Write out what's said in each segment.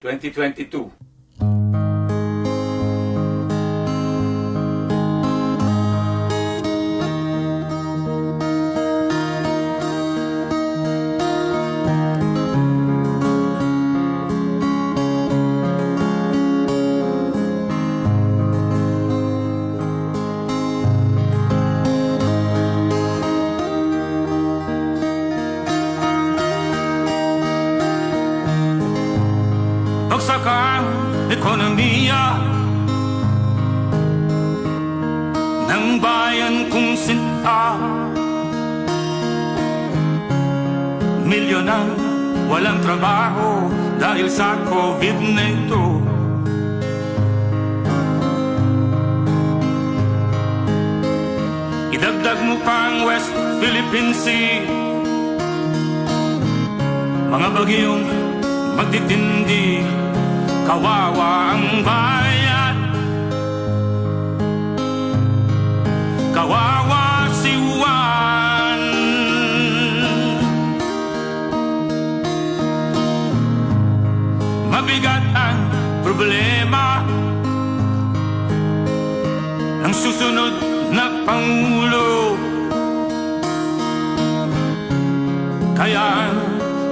2022. Bagsak ang ekonomiya. Ng bayan kong sinta. Milyon ang walang trabaho dahil sa COVID na ito Idagdag mo pang West Philippine Sea. Mga bagyong magtitindi Kawawa ang bayan. Kawawa si Juan. Mabigat ang problema Ng susunod na Pangulo. Kaya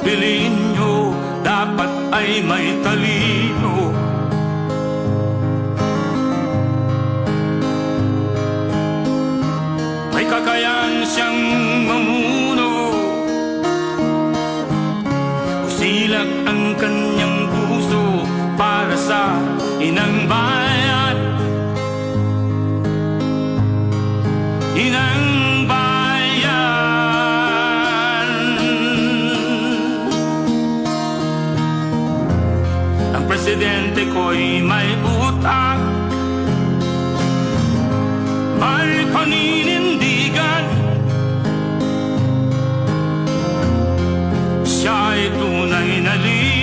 piliin nyo dapat ay may talino. May kakayahan siyang mamuno. Usilak ang kanyang puso para sa inang bayan presidente ko'y may utak. May paninindigan Siya ay tunay na lider